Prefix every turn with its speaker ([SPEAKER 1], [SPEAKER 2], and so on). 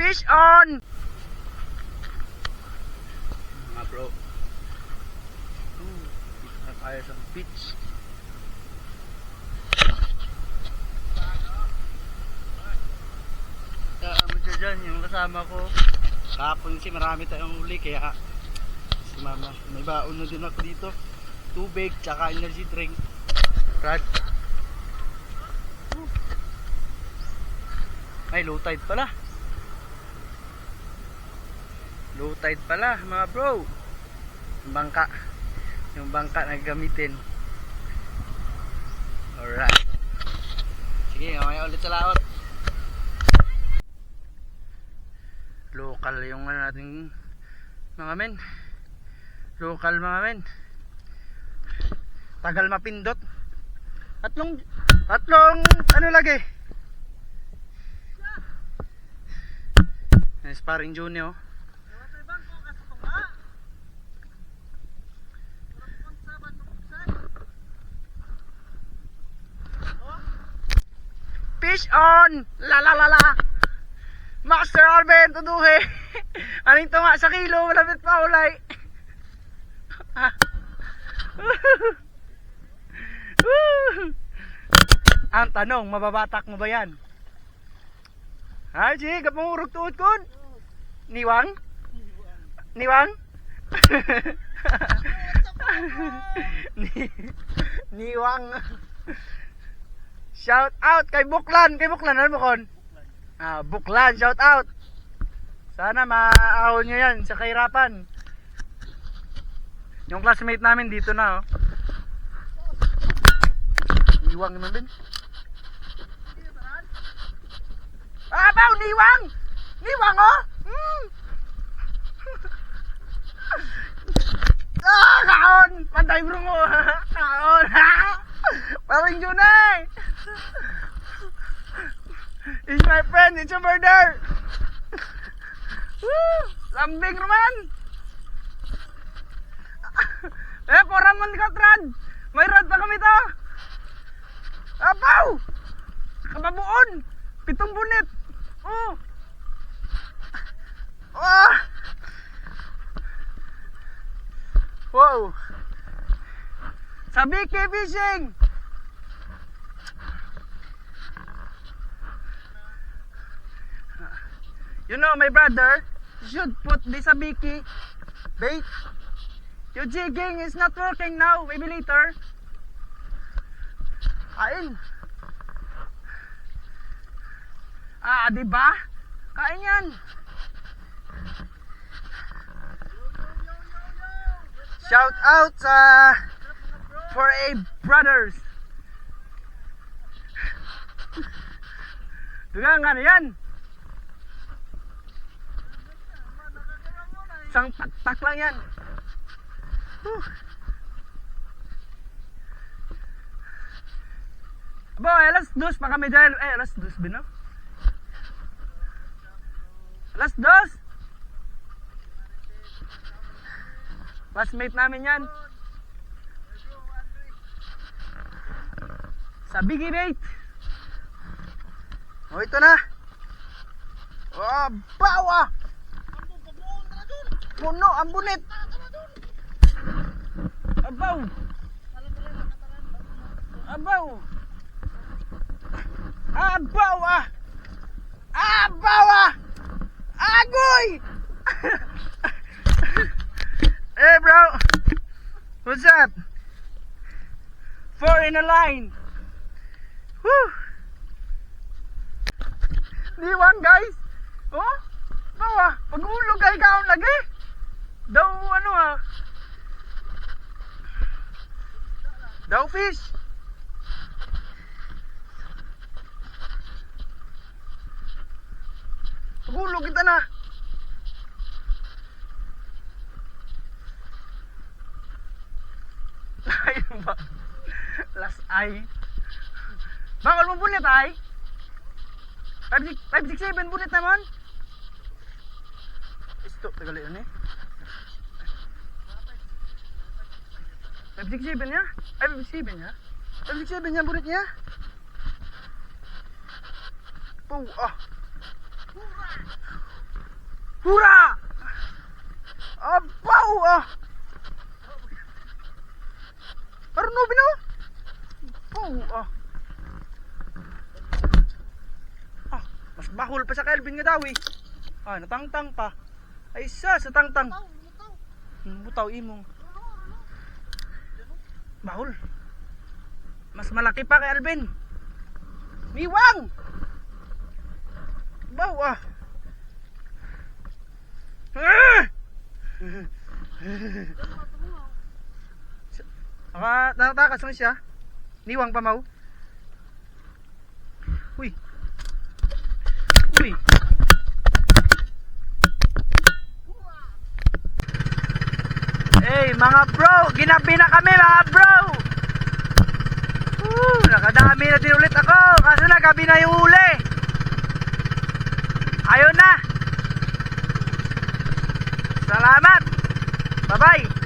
[SPEAKER 1] Fish on! Mga bro. Ooh, tayo sa beach. Kasama dyan dyan, yung kasama ko. Kahapon kasi marami tayong uli kaya si mama, may baon na din ako dito. Tubig, tsaka energy drink. Brad. Ay, low tide pala. Low tide pala, mga bro. Yung bangka. Yung bangka na gamitin. Alright. Sige, mamaya ulit sa laot. Local yung ano natin mga men. Local mga men. Tagal mapindot. Tatlong tatlong ano lagi? Yung sparring junior. Fish on! La la la la! Master Alvin, tuduhe! Aning tunga sa kilo, malapit pa ulay! Ang tanong, mababatak mo ba yan? Ha, G, kapangurog tuot kon? Niwang? Niwang? Ni Niwang. Shout out kay Buklan, kay Buklan ano Bukon? Ah, Buklan, shout out. Sana maahon nyo yan sa kahirapan. Yung classmate namin dito na oh. Niwang naman din. Ah, baw, niwang! Niwang oh! Ah, kaon! Pantay bro mo! kaon! Parang yun eh! It's my friend, it's a murder! Woo! Lambing naman! eh, poramon ka, Trad! May rad pa kami to! Apaw! Kababuon! Pitong bunit! Oh! Ah! Wow! Sabi kay fishing! You know, my brother should put this sabiki bait. Your jigging is not working now. Maybe later. Kain. Ah, di ba? Kain yan. Shout out sa 4A Brothers. Dugang ano yan? Isang taktak lang yan. Whew. Abo, alas dos pa kami dahil. Eh, alas dos ba no? Alas dos? Classmate namin yan. Sa Biggie Bait. O, ito na. Oh, bawa! Puno ang bunit. Abaw. Abaw. Abaw ah. Abaw ah. Agoy. hey bro. What's up? Four in a line. Woo. Diwan guys. Oh. Bawa. Pag-ulog ay kaon lagi. Daw ano ah. Daw fish. Pagulog kita na. Ayun ba? Last eye. Bangol mo bunit ay? 567 bunit naman. Stop tagali eh. 567 niya? Ay, 567 niya? 567 niya bunit niya? Pau, ah. Hura! Abaw, ah. Arno, binaw? Pau, ah. Ah, mas bahol pa sa Kelvin nga daw eh. Ah, natangtang pa. Ay, sa, sa tangtang. Hmm, Butaw imong. Bahol. Mas malaki pa kay Alvin. Miwang! Baw ah! Ah! Aka, natatakas mo siya. Niwang pa mau. Uy. Uy. Hey mga bro, ginabi na kami mga bro. Woo, nakadami na din ulit ako kasi nagabi na yung uli. Ayun na. Salamat. Bye-bye.